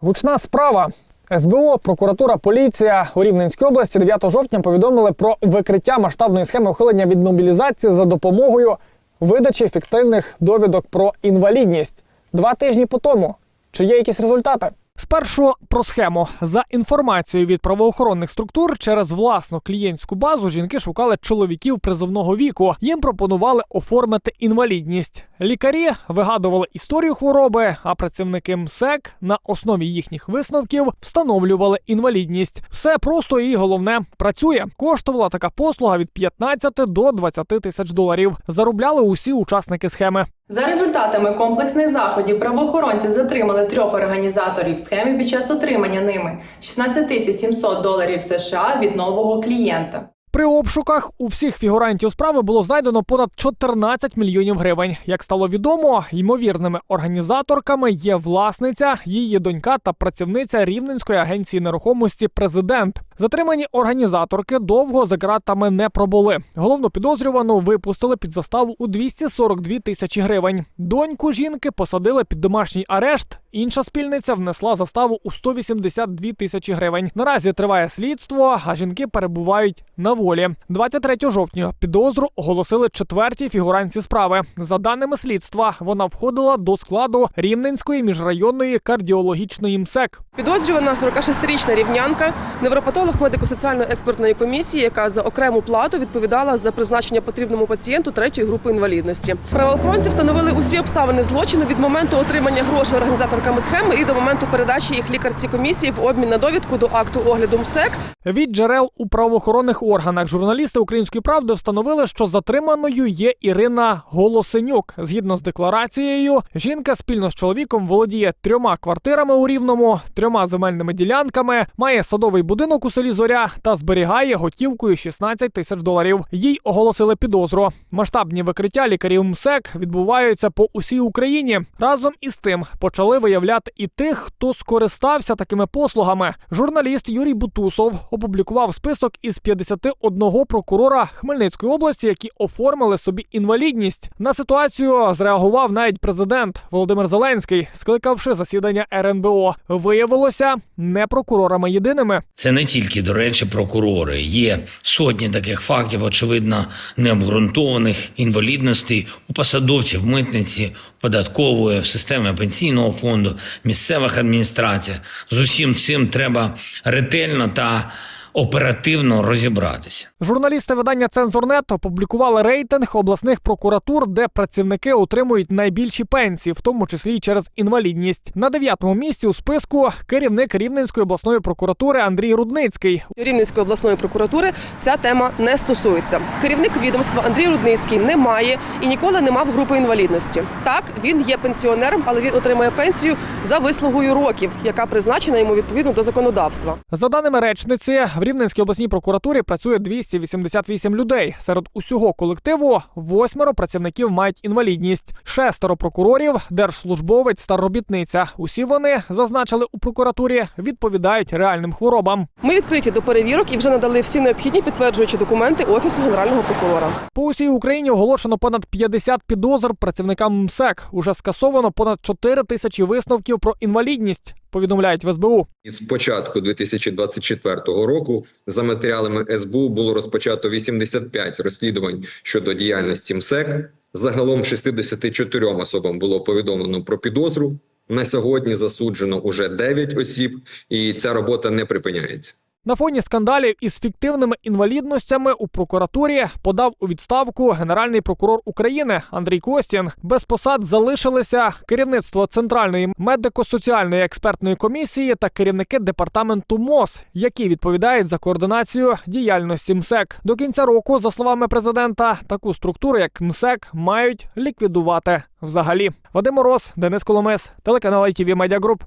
Гучна справа. СБУ, прокуратура, поліція у Рівненській області 9 жовтня повідомили про викриття масштабної схеми ухилення від мобілізації за допомогою видачі фіктивних довідок про інвалідність. Два тижні по тому. Чи є якісь результати? Спершу про схему за інформацією від правоохоронних структур через власну клієнтську базу жінки шукали чоловіків призовного віку. Їм пропонували оформити інвалідність. Лікарі вигадували історію хвороби, а працівники МСЕК на основі їхніх висновків встановлювали інвалідність. Все просто і головне працює. Коштувала така послуга від 15 до 20 тисяч доларів. Заробляли усі учасники схеми. За результатами комплексних заходів правоохоронці затримали трьох організаторів схеми під час отримання ними 16 тисяч 700 доларів США від нового клієнта. При обшуках у всіх фігурантів справи було знайдено понад 14 мільйонів гривень. Як стало відомо, ймовірними організаторками є власниця, її донька та працівниця Рівненської агенції нерухомості Президент. Затримані організаторки довго за ґратами не пробули. Головну підозрювану випустили під заставу у 242 тисячі гривень. Доньку жінки посадили під домашній арешт. Інша спільниця внесла заставу у 182 тисячі гривень. Наразі триває слідство, а жінки перебувають на волі. 23 жовтня підозру оголосили четвертій фігуранці справи. За даними слідства, вона входила до складу Рівненської міжрайонної кардіологічної МСЕК. Підозрювана 46-річна рівнянка, невропатолог медико-соціальної експертної комісії, яка за окрему плату відповідала за призначення потрібному пацієнту третьої групи інвалідності. Правоохоронці встановили усі обставини злочину від моменту отримання грошей організаторками схеми і до моменту передачі їх лікарці комісії в обмін на довідку до акту огляду МСЕК. Від джерел у правоохоронних органах журналісти Української правди встановили, що затриманою є Ірина Голосенюк. Згідно з декларацією, жінка спільно з чоловіком володіє трьома квартирами у Рівному, трьома земельними ділянками, має садовий будинок у селі Зоря та зберігає готівкою 16 тисяч доларів. Їй оголосили підозру. Масштабні викриття лікарів МСЕК відбуваються по усій Україні. Разом із тим почали виявляти і тих, хто скористався такими послугами. Журналіст Юрій Бутусов опублікував список із 51 прокурора Хмельницької області, які оформили собі інвалідність. На ситуацію зреагував навіть президент Володимир Зеленський, скликавши засідання РНБО. Виявилося не прокурорами єдиними. Це не тільки, до речі, прокурори. Є сотні таких фактів, очевидно, необґрунтованих інвалідностей у посадовців митниці, податкової, в системі пенсійного фонду, місцевих адміністрацій. З усім цим треба ретельно та оперативно розібратися. Журналісти видання Цензорнет опублікували рейтинг обласних прокуратур, де працівники отримують найбільші пенсії, в тому числі й через інвалідність. На дев'ятому місці у списку керівник Рівненської обласної прокуратури Андрій Рудницький. Рівненської обласної прокуратури ця тема не стосується. Керівник відомства Андрій Рудницький не має і ніколи не мав групи інвалідності. Так, він є пенсіонером, але він отримує пенсію за вислугою років, яка призначена йому відповідно до законодавства. За даними речниці, в Рівненській обласній прокуратурі працює 288 людей. Серед усього колективу восьмеро працівників мають інвалідність, шестеро прокурорів, держслужбовець та робітниця. Усі вони зазначили у прокуратурі, відповідають реальним хворобам. Ми відкриті до перевірок і вже надали всі необхідні підтверджуючі документи офісу генерального прокурора. По усій Україні оголошено понад 50 підозр працівникам МСЕК. Уже скасовано понад 4 тисячі висновків про інвалідність. Повідомляють в СБУ. З початку 2024 року за матеріалами СБУ було розпочато 85 розслідувань щодо діяльності МСЕК. Загалом 64 особам було повідомлено про підозру. На сьогодні засуджено уже 9 осіб, і ця робота не припиняється. На фоні скандалів із фіктивними інвалідностями у прокуратурі подав у відставку генеральний прокурор України Андрій Костін. Без посад залишилися керівництво центральної медико-соціальної експертної комісії та керівники департаменту МОЗ, які відповідають за координацію діяльності МСЕК. До кінця року, за словами президента, таку структуру, як МСЕК, мають ліквідувати взагалі. Вадим Мороз, Денис Коломес, телеканал ITV Media Group.